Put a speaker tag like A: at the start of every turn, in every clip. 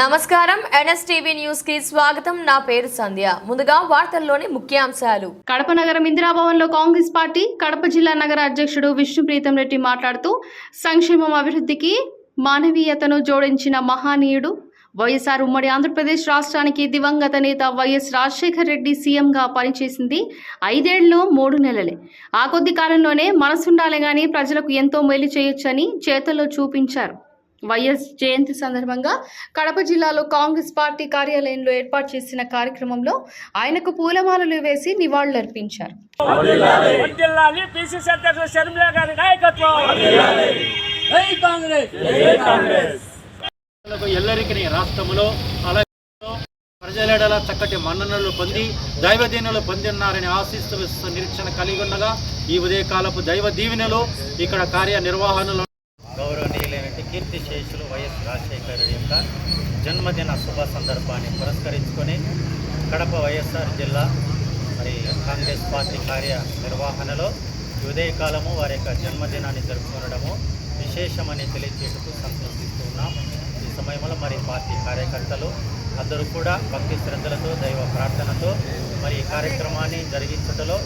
A: నమస్కారం. ఎన్ఎస్టీవీ న్యూస్కి స్వాగతం. నా పేరు సంధ్య. ముందుగా వార్తల్లోని ముఖ్యాంశాలు.
B: కడప నగరం ఇందిరాభవన్లో కాంగ్రెస్ పార్టీ కడప జిల్లా నగర అధ్యక్షుడు విష్ణుప్రీతం రెడ్డి మాట్లాడుతూ సంక్షేమం అభివృద్ధికి మానవీయతను జోడించిన మహానీయుడు వైఎస్ఆర్ ఉమ్మడి ఆంధ్రప్రదేశ్ రాష్ట్రానికి దివంగత నేత వైఎస్ రాజశేఖర్ రెడ్డి సీఎంగా పనిచేసింది ఐదేళ్ళు మూడు నెలలే. ఆ కొద్ది కాలంలోనే మనసుండాలి గాని ప్రజలకు ఎంతో మేలు చేయొచ్చని చేతల్లో చూపించారు. వైఎస్ జయంతి సందర్భంగా కడప జిల్లాలో కాంగ్రెస్ పార్టీ కార్యాలయంలో ఏర్పాటు చేసిన కార్యక్రమంలో ఆయనకు పూలమాలలు వేసి నివాళులర్పించారు.
C: ఎల్లరికని రాష్ట్రములో అలాగే ప్రజలెడల చక్కటి మన్ననలు పొంది దైవ దీవెనలు పొందిన్నారని ఆశిస్తూ నిరీక్షణ కలిగి ఉండగా ఈ ఉదయకాలపు దైవ దీవెనలు ఇక్కడ కార్యనిర్వహణలో గౌరవనీయులైనటువంటి కీర్తి శేషులు వైఎస్ రాజశేఖర్ రెడ్డి యొక్క జన్మదిన శుభ సందర్భాన్ని పురస్కరించుకొని కడప వైఎస్ఆర్ జిల్లా మరి కాంగ్రెస్ పార్టీ కార్య నిర్వహణలో ఉదయకాలము వారి యొక్క జన్మదినాన్ని జరుపుకోవడము విశేషమని తెలియచేందుకు సంతోషిస్తూ ఉన్నాం. ఈ సమయంలో మరి పార్టీ కార్యకర్తలు అందరూ కూడా భక్తి శ్రద్ధలతో దైవ ప్రార్థనతో మరి ఈ కార్యక్రమాన్ని జరిగించడంలో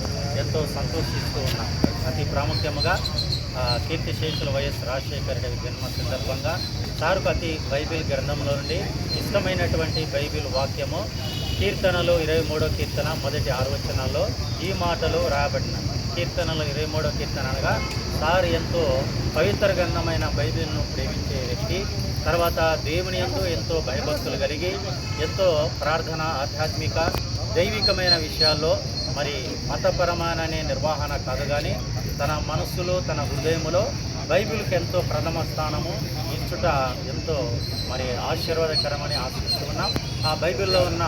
C: ఎంతో సంతోషిస్తూ ఉన్నాం. అతి ప్రాముఖ్యముగా కీర్తిశేషులు వైఎస్ రాజశేఖర రెడ్డి జన్మ సందర్భంగా చారుకు అతి బైబిల్ గ్రంథంలో నుండి ఇష్టమైనటువంటి బైబిల్ వాక్యము కీర్తనలు ఇరవై మూడో కీర్తన మొదటి ఆరువచనాల్లో ఈ మాటలు రాయబడిన. కీర్తనలు ఇరవై మూడో కీర్తన అనగా సార్ ఎంతో పవిత్ర గ్రంథమైన బైబిల్ను ప్రేమించే వ్యక్తి తర్వాత దేవుని ఎందు ఎంతో భయభక్తులు కలిగి ఎంతో ప్రార్థన ఆధ్యాత్మిక దైవికమైన విషయాల్లో మరి మతపరమైన నిర్వహణ కాదు కానీ తన మనస్సులో తన హృదయములో బైబిల్కి ఎంతో ప్రథమ స్థానము ఇచ్చుట ఎంతో మరి ఆశీర్వాదకరమని ఆశిస్తున్నాం. ఆ బైబిల్లో ఉన్న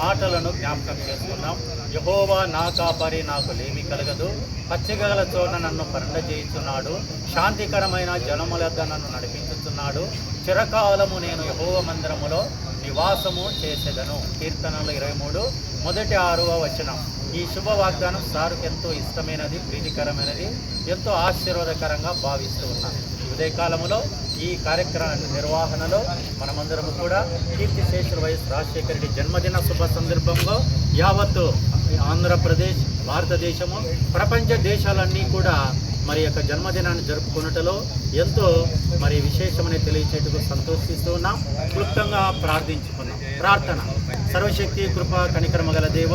C: మాటలను జ్ఞాపకం చేసుకున్నాం యహోవా నా కాపరి నాకు లేమి కలగదు. పచ్చగల చోట నన్ను పరండ చేయుచున్నాడు. శాంతికరమైన జనములద్ద నన్ను నడిపించుతున్నాడు చిరకాలము నేను యహోవ మందిరములో నివాసము చేసేదను. కీర్తనలు ఇరవై మూడు మొదటి ఆరవ వచనం. ఈ శుభ వాగ్దానం సారుకు ఎంతో ఇష్టమైనది ప్రీతికరమైనది ఎంతో ఆశీర్వాదకరంగా భావిస్తూ ఉన్నాను ఉదయకాలములో ఈ కార్యక్రమ నిర్వహణలో మనమందరము కూడా కీర్తి శేషుల వైఎస్ రాజశేఖర రెడ్డి జన్మదిన శుభ సందర్భంలో యావత్తు ఆంధ్రప్రదేశ్ భారతదేశము ప్రపంచ దేశాలన్నీ కూడా మరి యొక్క జన్మదినాన్ని జరుపుకున్నటలో ఎంతో మరి విశేషమని తెలియచేందుకు సంతోషిస్తూ ఉన్నాం. క్లుప్తంగా ప్రార్థించుకున్నాం ప్రార్థన. సర్వశక్తి కృప కనికరమ గల దేవ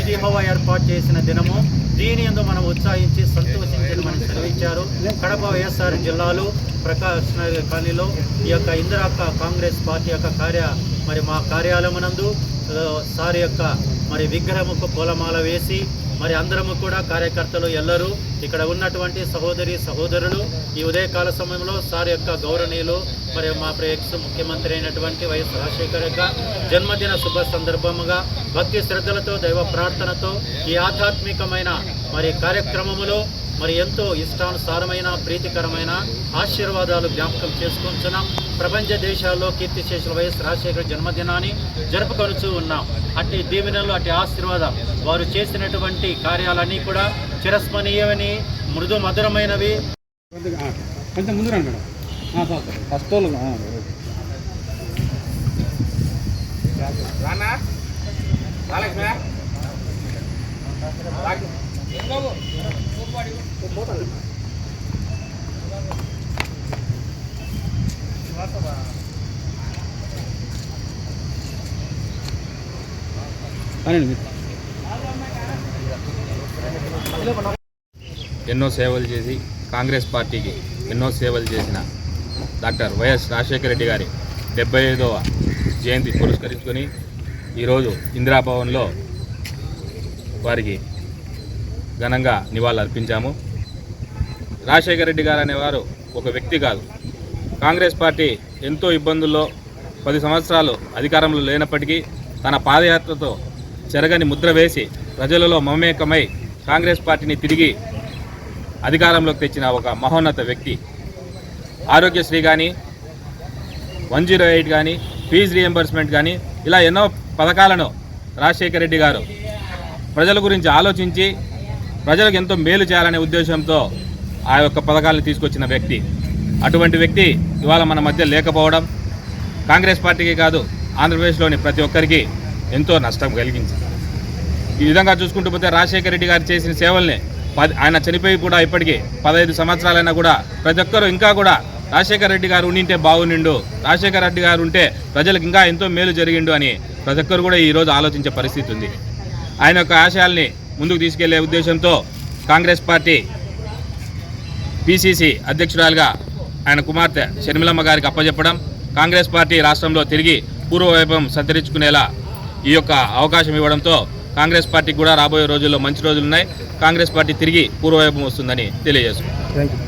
C: ఇది హోవా ఏర్పాటు చేసిన దినము. దీని ఎందు మనం ఉత్సాహించి సంతోషించి మనం సెలవిచ్చారు. కడప వైఎస్ఆర్ జిల్లాలో ప్రకాష్ నగర్ కాలనీలో ఈ యొక్క ఇందిరాక్క కాంగ్రెస్ పార్టీ యొక్క కార్య మరి మా కార్యాలయమునందు ఆ, సార్ యొక్క మరి విగ్రహముకు పూలమాల వేసి మరి అందరము కూడా కార్యకర్తలు ఎల్లరూ ఇక్కడ ఉన్నటువంటి సహోదరి సహోదరులు ఈ ఉదయకాల సమయంలో సార్ యొక్క గౌరవనీయులు మరి మా ప్రేక్ష ముఖ్యమంత్రి అయినటువంటి వైఎస్ రాజశేఖర్ యొక్క జన్మదిన శుభ సందర్భముగా భక్తి శ్రద్ధలతో దైవ ప్రార్థనతో ఈ ఆధ్యాత్మికమైన మరి కార్యక్రమములో మరి ఎంతో ఇష్టానుసారమైన ప్రీతికరమైన ఆశీర్వాదాలు జ్ఞాపకం చేసుకుంటున్నాం ప్రపంచ దేశాల్లో కీర్తిశేషుల వైఎస్ రాజశేఖర జన్మదినాన్ని జరుపుకొనుచూ ఉన్నాం అట్టి దీవెనలు అట్టి ఆశీర్వాదం వారు చేసినటువంటి కార్యాలన్నీ కూడా చిరస్మరణీయమని మృదు మధురమైనవి
D: ఫస్ట్
E: ఎన్నో సేవలు చేసి కాంగ్రెస్ పార్టీకి ఎన్నో సేవలు చేసిన డాక్టర్ వైఎస్ రాజశేఖర రెడ్డి గారి డెబ్బై ఐదవ జయంతి పురస్కరించుకొని ఈరోజు ఇందిరాభవన్లో వారికి ఘనంగా నివాళులర్పించాము. రాజశేఖర రెడ్డి గారు అనేవారు ఒక వ్యక్తి కాదు. కాంగ్రెస్ పార్టీ ఎంతో ఇబ్బందుల్లో పది సంవత్సరాలు అధికారంలో లేనప్పటికీ తన పాదయాత్రతో చెరగని ముద్ర వేసి ప్రజలలో మమేకమై కాంగ్రెస్ పార్టీని తిరిగి అధికారంలోకి తెచ్చిన ఒక మహోన్నత వ్యక్తి. ఆరోగ్యశ్రీ కానీ వన్ జీరో ఎయిట్ కానీ ఫీజు రియంబర్స్మెంట్ కానీ ఇలా ఎన్నో పథకాలను రాజశేఖర రెడ్డి గారు ప్రజల గురించి ఆలోచించి ప్రజలకు ఎంతో మేలు చేయాలనే ఉద్దేశంతో ఆ యొక్క పథకాలను తీసుకొచ్చిన వ్యక్తి. అటువంటి వ్యక్తి ఇవాళ మన మధ్య లేకపోవడం కాంగ్రెస్ పార్టీకి కాదు ఆంధ్రప్రదేశ్లోని ప్రతి ఒక్కరికి ఎంతో నష్టం కలిగించింది. ఈ విధంగా చూసుకుంటూ పోతే రాజశేఖర రెడ్డి గారు చేసిన సేవల్ని పది ఆయన చనిపోయి కూడా ఇప్పటికీ పదహైదు సంవత్సరాలైనా కూడా ప్రతి ఒక్కరూ ఇంకా కూడా రాజశేఖర రెడ్డి గారు ఉండింటే బాగునిండు రాజశేఖర రెడ్డి గారు ఉంటే ప్రజలకు ఇంకా ఎంతో మేలు జరిగిండు అని ప్రతి ఒక్కరు కూడా ఈరోజు ఆలోచించే పరిస్థితి ఉంది. ఆయన యొక్క ఆశయాల్ని ముందుకు తీసుకెళ్ళే ఉద్దేశంతో కాంగ్రెస్ పార్టీ పిసిసి అధ్యక్షురాలుగా ఆయన కుమార్తె షర్మిలమ్మ గారికి అప్పజెప్పడం కాంగ్రెస్ పార్టీ రాష్ట్రంలో తిరిగి పూర్వవైభవం సంతరించుకునేలా ఈ యొక్క అవకాశం ఇవ్వడంతో కాంగ్రెస్ పార్టీకి కూడా రాబోయే రోజుల్లో మంచి రోజులున్నాయి. కాంగ్రెస్ పార్టీ తిరిగి పూర్వవైభవం వస్తుందని తెలియజేస్తున్నాం